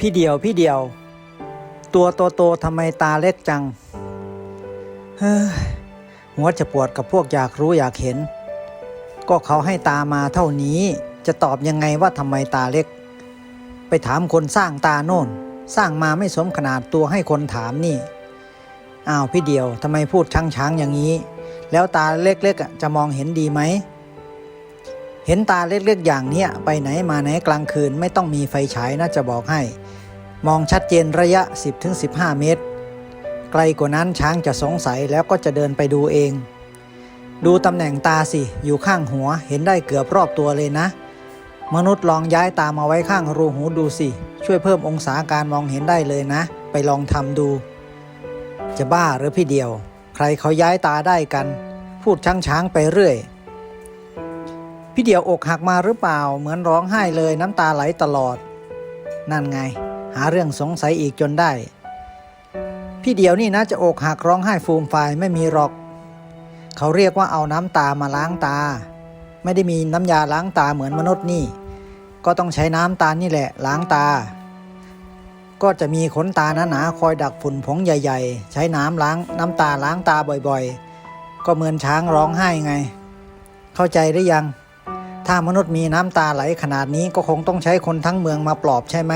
พี่เดียวพี่เดียว ตัวโตโตๆทำไมตาเล็กจังเฮ้ยหัวจะปวดกับพวกอยากรู้อยากเห็น ก็เขาให้ตามาเท่านี้จะตอบยังไงว่าทำไมตาเล็ก ไปถามคนสร้างตาโน่น สร้างมาไม่สมขนาดตัวให้คนถามนี่อ้าวพี่เดียวทำไมพูดช้างช้างๆอย่างนี้ แล้วตาเล็กๆจะมองเห็นดีไหมเห็นตาเล็กๆอย่างเนี้ยไปไหนมาไหนกลางคืนไม่ต้องมีไฟฉายนะจะบอกให้ มองชัดเจนระยะ 10-15 เมตร ไกลกว่านั้นช้างจะสงสัยแล้วก็จะเดินไปดูเอง ดูตำแหน่งตาสิอยู่ข้างหัวเห็นได้เกือบรอบตัวเลยนะ มนุษย์ลองย้ายตามาไว้ข้างรูหูดูสิ ช่วยเพิ่มองศาการมองเห็นได้เลยนะ ไปลองทำดู จะบ้าหรือพี่เดียว ใครเขาย้ายตาได้กัน พูดช้างช้างไปเรื่อย พี่เดียวอกหักมาหรือเปล่า เหมือนร้องไห้เลยน้ำตาไหลตลอด นั่นไง หาเรื่องสงสัยอีกจนได้ พี่เดียวนี่นะจะอกหักร้องไห้ฟูมฟายไม่มีหรอก เขาเรียกว่าเอาน้ำตามาล้างตา ไม่ได้มีน้ำยาล้างตาเหมือนมนุษย์นี่ ก็ต้องใช้น้ำตาลนี่แหละล้างตา ก็จะมีขนตาหนาๆคอยดักฝุ่นผงใหญ่ ๆ ใช้น้ำล้างน้ำตาล้างตาบ่อยๆ ก็เหมือนช้างร้องไห้ไง เข้าใจหรือยังถ้ามนุษย์มีน้ำตาไหลขนาดนี้ก็คงต้องใช้คนทั้งเมืองมาปลอบใช่ไหม